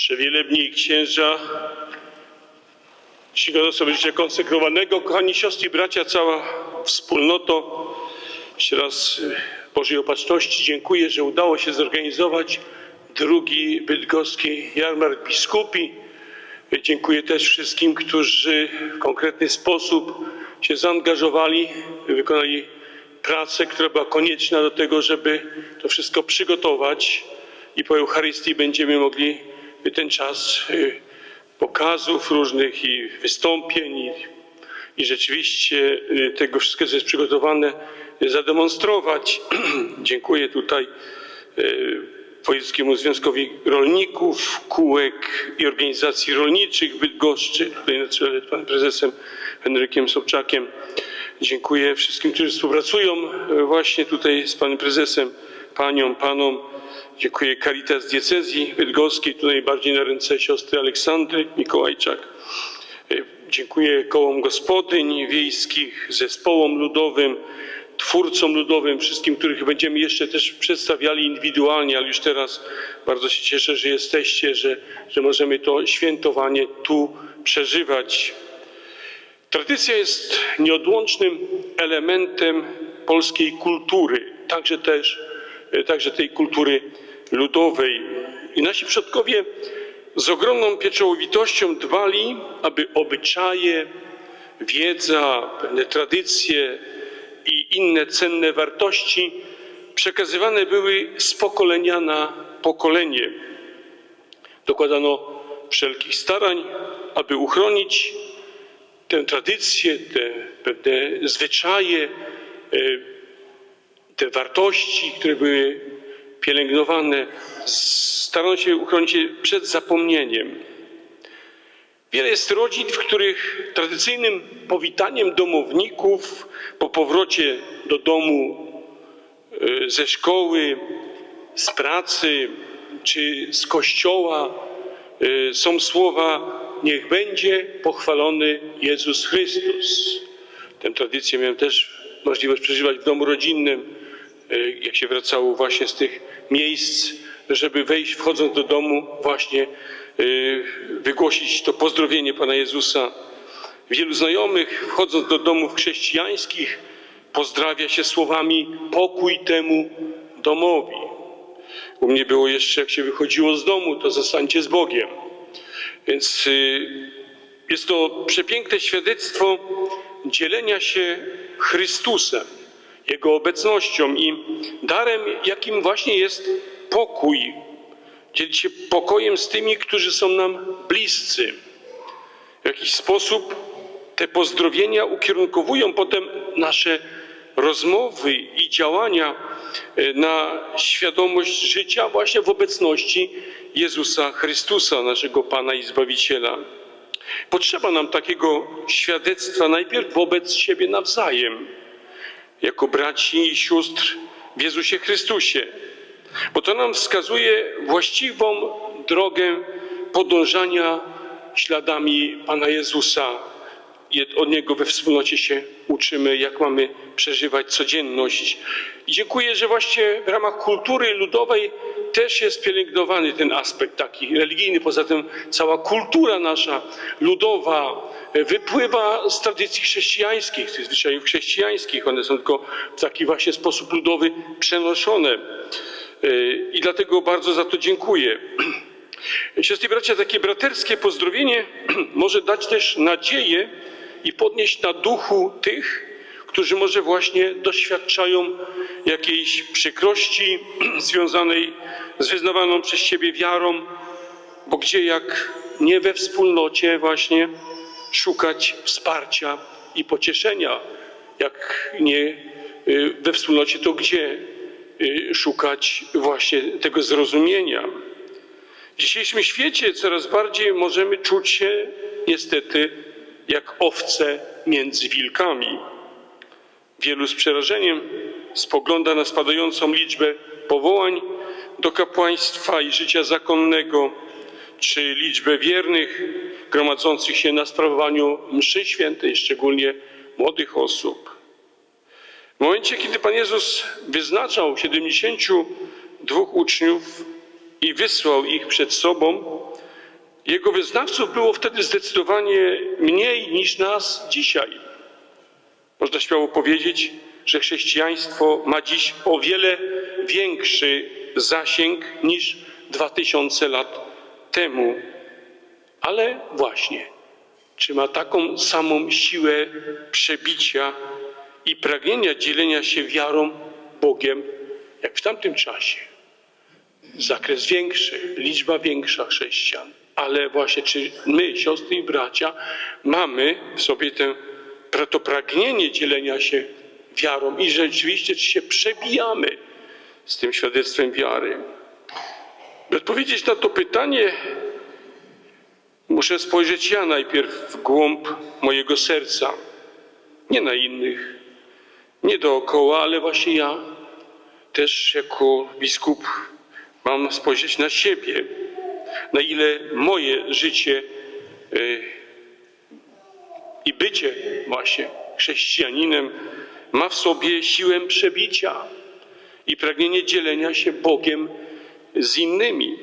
Przewielebni księża, czcigodne osoby życia konsekrowanego, kochani siostry i bracia, cała wspólnoto, jeszcze raz y, Bożej Opatrzności. Dziękuję, że udało się zorganizować drugi bydgoski jarmark biskupi. Dziękuję też wszystkim, którzy w konkretny sposób się zaangażowali, wykonali pracę, która była konieczna do tego, żeby to wszystko przygotować i po Eucharystii będziemy mogli ten czas y, pokazów różnych i wystąpień i, i rzeczywiście y, tego wszystkiego, co jest przygotowane, zademonstrować. Dziękuję tutaj y, Wojewódzkiemu Związkowi Rolników, Kółek i Organizacji Rolniczych Bydgoszczy, tutaj na czele z panem prezesem Henrykiem Sobczakiem. Dziękuję wszystkim, którzy współpracują właśnie tutaj z panem prezesem, paniom, panom. Dziękuję Caritas Diecezji Bydgoskiej, tu najbardziej na ręce siostry Aleksandry Mikołajczak. E, Dziękuję kołom gospodyń wiejskich, zespołom ludowym, twórcom ludowym, wszystkim, których będziemy jeszcze też przedstawiali indywidualnie, ale już teraz bardzo się cieszę, że jesteście, że, że możemy to świętowanie tu przeżywać. Tradycja jest nieodłącznym elementem polskiej kultury, także też także tej kultury ludowej. I nasi przodkowie z ogromną pieczołowitością dbali, aby obyczaje, wiedza, pewne tradycje i inne cenne wartości przekazywane były z pokolenia na pokolenie. Dokładano wszelkich starań, aby uchronić tę tradycję, te pewne zwyczaje, e, te wartości, które były pielęgnowane, starano się uchronić przed zapomnieniem. Wiele jest rodzin, w których tradycyjnym powitaniem domowników po powrocie do domu e, ze szkoły, z pracy czy z kościoła e, są słowa Niech będzie pochwalony Jezus Chrystus. Tę tradycję miałem też możliwość przeżywać w domu rodzinnym, jak się wracało właśnie z tych miejsc, żeby wejść, wchodząc do domu, właśnie e, wygłosić to pozdrowienie Pana Jezusa. Wielu znajomych, wchodząc do domów chrześcijańskich, pozdrawia się słowami pokój temu domowi. U mnie było jeszcze, jak się wychodziło z domu, to zostańcie z Bogiem. Więc y, jest to przepiękne świadectwo dzielenia się Chrystusem, Jego obecnością i darem, jakim właśnie jest pokój. Dzielić się pokojem z tymi, którzy są nam bliscy. W jakiś sposób te pozdrowienia ukierunkowują potem nasze rozmowy i działania e, na świadomość życia właśnie w obecności Jezusa Chrystusa, naszego Pana i Zbawiciela. Potrzeba nam takiego świadectwa najpierw wobec siebie nawzajem, jako braci i sióstr w Jezusie Chrystusie, bo to nam wskazuje właściwą drogę podążania śladami Pana Jezusa, i od Niego we wspólnocie się uczymy, jak mamy przeżywać codzienność. I dziękuję, że właśnie w ramach kultury ludowej też jest pielęgnowany ten aspekt taki religijny. Poza tym cała kultura nasza ludowa e, wypływa z tradycji chrześcijańskich, z zwyczajów chrześcijańskich. One są tylko w taki właśnie sposób ludowy przenoszone. E, I dlatego bardzo za to dziękuję. Siostry bracia, takie braterskie pozdrowienie może dać też nadzieję i podnieść na duchu tych, którzy może właśnie doświadczają jakiejś przykrości związanej z wyznawaną przez Ciebie wiarą, bo gdzie jak nie we wspólnocie właśnie szukać wsparcia i pocieszenia, jak nie y, we wspólnocie, to gdzie y, szukać właśnie tego zrozumienia. W dzisiejszym świecie coraz bardziej możemy czuć się niestety jak owce między wilkami. Wielu z przerażeniem spogląda na spadającą liczbę powołań do kapłaństwa i życia zakonnego, czy liczbę wiernych gromadzących się na sprawowaniu mszy świętej, szczególnie młodych osób. W momencie, kiedy Pan Jezus wyznaczał 72 uczniów i wysłał ich przed sobą, Jego wyznawców było wtedy zdecydowanie mniej niż nas dzisiaj. Można śmiało powiedzieć, że chrześcijaństwo ma dziś o wiele większy zasięg niż 2000 lat temu. Ale właśnie, czy ma taką samą siłę przebicia i pragnienia dzielenia się wiarą Bogiem, jak w tamtym czasie? Zakres większy, liczba większa chrześcijan. Ale właśnie, czy my, siostry i bracia, mamy w sobie tę, to pragnienie dzielenia się wiarą i rzeczywiście, czy się przebijamy z tym świadectwem wiary? By odpowiedzieć na to pytanie, muszę spojrzeć ja najpierw w głąb mojego serca, nie na innych, nie dookoła, ale właśnie ja też jako biskup mam spojrzeć na siebie, na ile moje życie y, i bycie właśnie chrześcijaninem ma w sobie siłę przebicia i pragnienie dzielenia się Bogiem z innymi.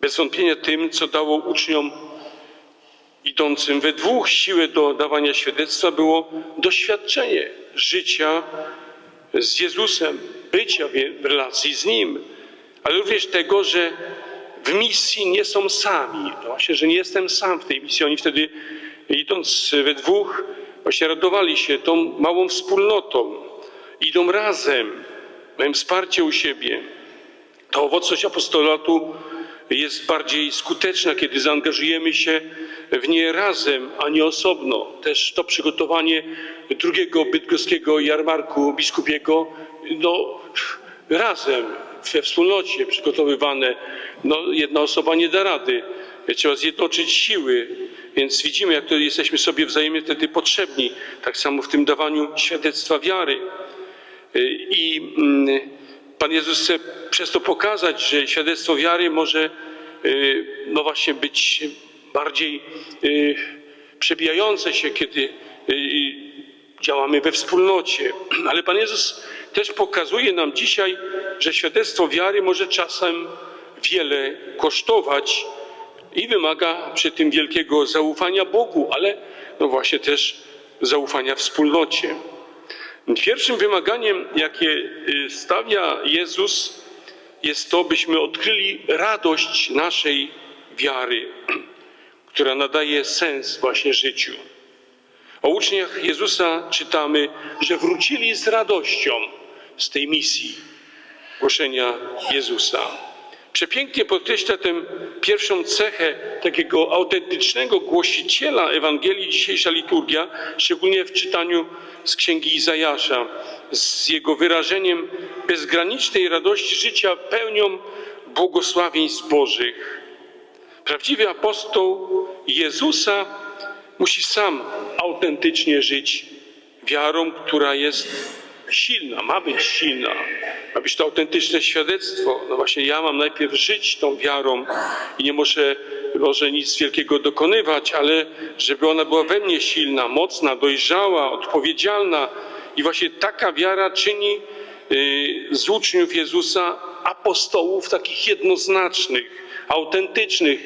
Bez wątpienia tym, co dało uczniom idącym we dwóch siłę do dawania świadectwa, było doświadczenie życia z Jezusem, bycia w relacji z Nim, ale również tego, że w misji nie są sami. No właśnie, że nie jestem sam w tej misji. Oni wtedy, idąc we dwóch, właśnie radowali się tą małą wspólnotą. Idą razem, mają wsparcie u siebie. Ta owocność apostolatu jest bardziej skuteczna, kiedy zaangażujemy się w nie razem, a nie osobno. Też to przygotowanie drugiego bydgoskiego jarmarku biskupiego, no razem, we wspólnocie przygotowywane. No, jedna osoba nie da rady. Trzeba zjednoczyć siły, więc widzimy, jak to jesteśmy sobie wzajemnie wtedy potrzebni. Tak samo w tym dawaniu świadectwa wiary. I mm, Pan Jezus chce przez to pokazać, że świadectwo wiary może no właśnie być bardziej przebijające się, kiedy działamy we wspólnocie. Ale Pan Jezus też pokazuje nam dzisiaj, że świadectwo wiary może czasem wiele kosztować i wymaga przy tym wielkiego zaufania Bogu, ale no właśnie też zaufania wspólnocie. Pierwszym wymaganiem, jakie stawia Jezus, jest to, byśmy odkryli radość naszej wiary, która nadaje sens właśnie życiu. O uczniach Jezusa czytamy, że wrócili z radością z tej misji głoszenia Jezusa. Przepięknie podkreśla tę pierwszą cechę takiego autentycznego głosiciela Ewangelii dzisiejsza liturgia, szczególnie w czytaniu z księgi Izajasza, z jego wyrażeniem bezgranicznej radości życia pełnią błogosławieństw Bożych. Prawdziwy apostoł Jezusa musi sam autentycznie żyć wiarą, która jest silna, ma być silna, ma być to autentyczne świadectwo. No właśnie ja mam najpierw żyć tą wiarą i nie muszę może nic wielkiego dokonywać, ale żeby ona była we mnie silna, mocna, dojrzała, odpowiedzialna. I właśnie taka wiara czyni y, z uczniów Jezusa apostołów takich jednoznacznych, autentycznych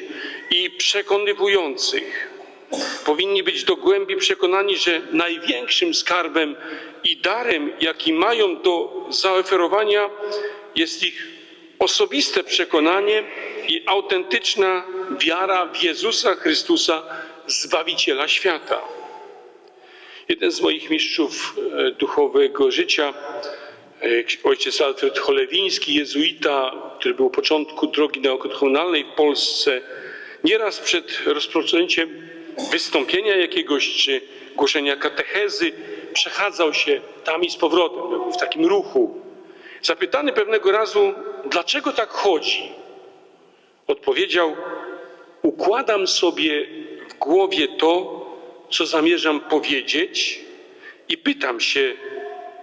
i przekonywujących. Powinni być do głębi przekonani, że największym skarbem i darem, jaki mają do zaoferowania, jest ich osobiste przekonanie i autentyczna wiara w Jezusa Chrystusa, Zbawiciela świata. Jeden z moich mistrzów e, duchowego życia, e, ojciec Alfred Cholewiński, jezuita, który był początku drogi naukodochowalnej w Polsce, nieraz przed rozpoczęciem wystąpienia jakiegoś czy głoszenia katechezy przechadzał się tam i z powrotem, był w takim ruchu. Zapytany pewnego razu, dlaczego tak chodzi, odpowiedział: Układam sobie w głowie to, co zamierzam powiedzieć, i pytam się,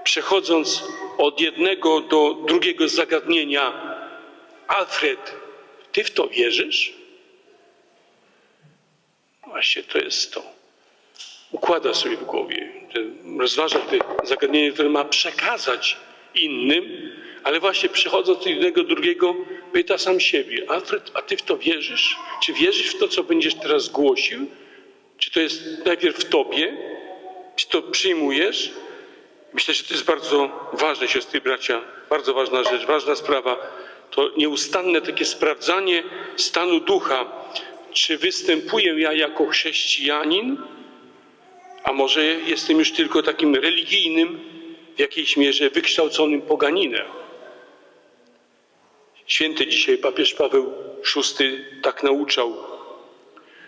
przechodząc od jednego do drugiego zagadnienia: Alfred, ty w to wierzysz? Właśnie to jest to. Układa sobie w głowie, rozważa te zagadnienie, które ma przekazać innym, Ale właśnie przychodząc do jednego, drugiego, pyta sam siebie, Alfred, a ty w to wierzysz? Czy wierzysz w to, co będziesz teraz głosił? Czy to jest najpierw w tobie? Czy to przyjmujesz? Myślę, że to jest bardzo ważne, siostry bracia, bardzo ważna rzecz, ważna sprawa. To nieustanne takie sprawdzanie stanu ducha. Czy występuję ja jako chrześcijanin, a może jestem już tylko takim religijnym, w jakiejś mierze wykształconym poganinem. Święty dzisiaj papież Paweł VI tak nauczał.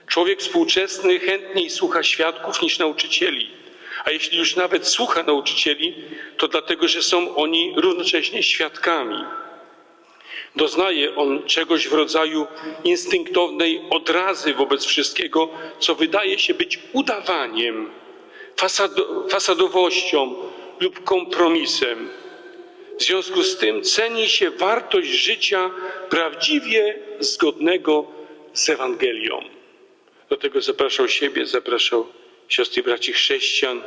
Człowiek współczesny chętniej słucha świadków niż nauczycieli. A jeśli już nawet słucha nauczycieli, to dlatego, że są oni równocześnie świadkami. Doznaje on czegoś w rodzaju instynktownej odrazy wobec wszystkiego, co wydaje się być udawaniem, fasado, fasadowością lub kompromisem. W związku z tym ceni się wartość życia prawdziwie zgodnego z Ewangelią. Do tego zapraszał siebie, zapraszał siostry i braci chrześcijan,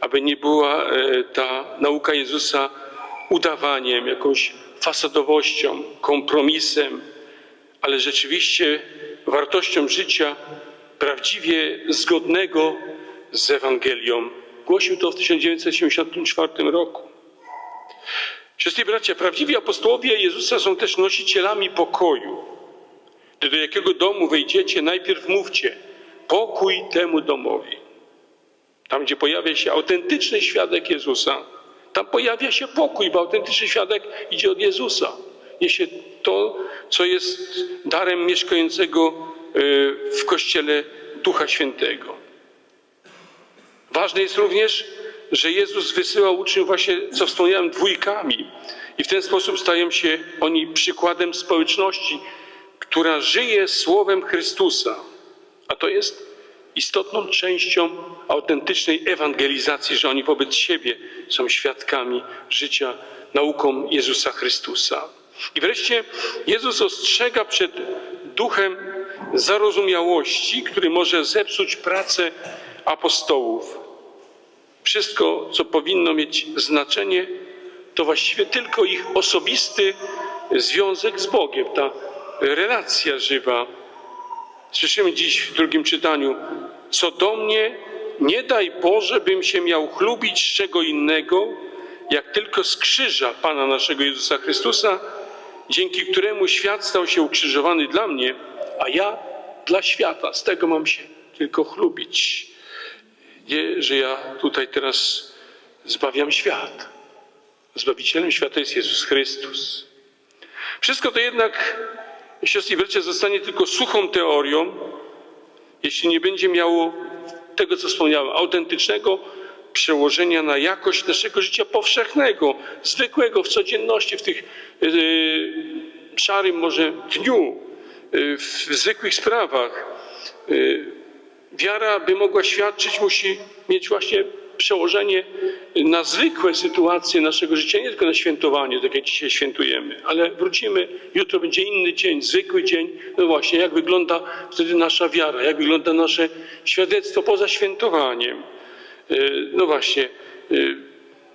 aby nie była e, ta nauka Jezusa udawaniem, jakąś fasadowością, kompromisem, ale rzeczywiście wartością życia prawdziwie zgodnego z Ewangelią. Głosił to w 1974 roku. Siostry bracia, prawdziwi apostołowie Jezusa są też nosicielami pokoju. Gdy do jakiego domu wejdziecie, najpierw mówcie pokój temu domowi. Tam, gdzie pojawia się autentyczny świadek Jezusa, tam pojawia się pokój, bo autentyczny świadek idzie od Jezusa. Niesie to, co jest darem mieszkającego y, w Kościele Ducha Świętego. Ważne jest również, że Jezus wysyłał uczniów właśnie, co wspomniałem, dwójkami. I w ten sposób stają się oni przykładem społeczności, która żyje słowem Chrystusa. A to jest istotną częścią autentycznej ewangelizacji, że oni wobec siebie są świadkami życia nauką Jezusa Chrystusa. I wreszcie Jezus ostrzega przed duchem zarozumiałości, który może zepsuć pracę apostołów. Wszystko, co powinno mieć znaczenie, to właściwie tylko ich osobisty związek z Bogiem, ta relacja żywa. Słyszymy dziś w drugim czytaniu, co do mnie, nie daj Boże, bym się miał chlubić z czego innego, jak tylko z krzyża Pana naszego Jezusa Chrystusa, dzięki któremu świat stał się ukrzyżowany dla mnie, a ja dla świata. Z tego mam się tylko chlubić. Nie, że ja tutaj teraz zbawiam świat. Zbawicielem świata jest Jezus Chrystus. Wszystko to jednak, siostry i bracia, zostanie tylko suchą teorią, jeśli nie będzie miało tego, co wspomniałem, autentycznego przełożenia na jakość naszego życia powszechnego, zwykłego, w codzienności, w tych yy, szarym może dniu, yy, w zwykłych sprawach. Yy, wiara, by mogła świadczyć, musi mieć właśnie przełożenie na zwykłe sytuacje naszego życia, nie tylko na świętowanie, tak jak dzisiaj świętujemy, ale wrócimy, jutro będzie inny dzień, zwykły dzień. No właśnie, jak wygląda wtedy nasza wiara, jak wygląda nasze świadectwo poza świętowaniem. No właśnie,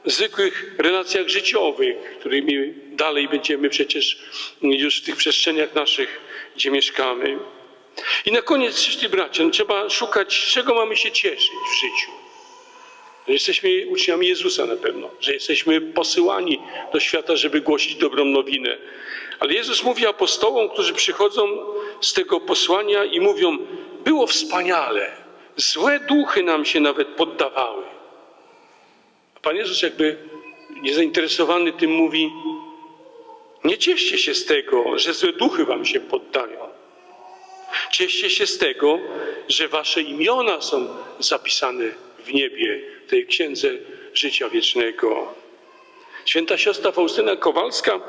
w zwykłych relacjach życiowych, którymi dalej będziemy przecież już w tych przestrzeniach naszych, gdzie mieszkamy. I na koniec, siostry bracia, no trzeba szukać, czego mamy się cieszyć w życiu. Że jesteśmy uczniami Jezusa na pewno, że jesteśmy posyłani do świata, żeby głosić dobrą nowinę. Ale Jezus mówi apostołom, którzy przychodzą z tego posłania i mówią: Było wspaniale, złe duchy nam się nawet poddawały. A Pan Jezus, jakby niezainteresowany tym, mówi: Nie cieszcie się z tego, że złe duchy wam się poddają. Cieszcie się z tego, że wasze imiona są zapisane w niebie, tej księdze życia wiecznego. Święta siostra Faustyna Kowalska,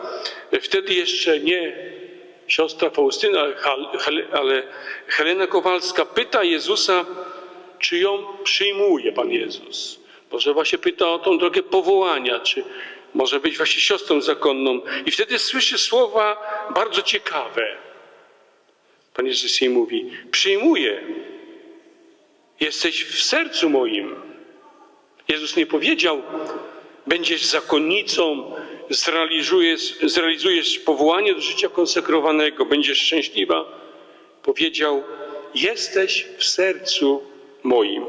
wtedy jeszcze nie siostra Faustyna, ale Helena Kowalska pyta Jezusa, czy ją przyjmuje Pan Jezus. Może właśnie pyta o tą drogę powołania, czy może być właśnie siostrą zakonną. I wtedy słyszy słowa bardzo ciekawe. Pan Jezus jej mówi: Przyjmuję, jesteś w sercu moim. Jezus nie powiedział: Będziesz zakonnicą zrealizujesz, zrealizujesz powołanie do życia konsekrowanego, będziesz szczęśliwa, powiedział: Jesteś w sercu moim.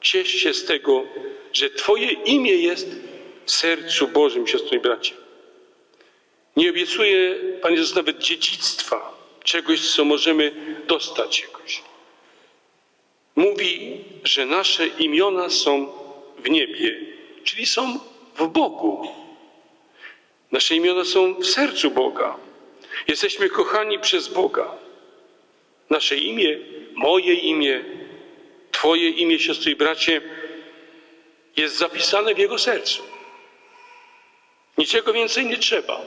Ciesz się z tego, że Twoje imię jest w sercu Bożym, siostro i bracie. Nie obiecuje Pan Jezus nawet dziedzictwa, czegoś, co możemy dostać jakoś. Mówi, że nasze imiona są w niebie, czyli są w Bogu. Nasze imiona są w sercu Boga. Jesteśmy kochani przez Boga. Nasze imię, moje imię, Twoje imię, siostry i bracie, jest zapisane w Jego sercu. Niczego więcej nie trzeba.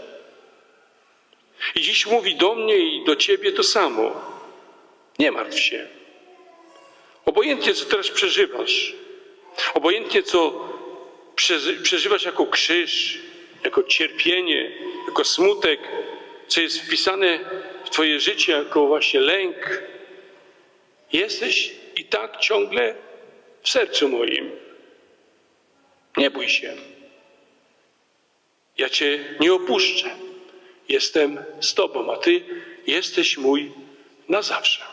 I dziś mówi do mnie i do Ciebie to samo. Nie martw się. Obojętnie, co teraz przeżywasz, obojętnie, co przeżywasz jako krzyż, jako cierpienie, jako smutek, co jest wpisane w Twoje życie jako właśnie lęk, jesteś i tak ciągle w sercu moim. Nie bój się. Ja Cię nie opuszczę. Jestem z Tobą, a Ty jesteś mój na zawsze.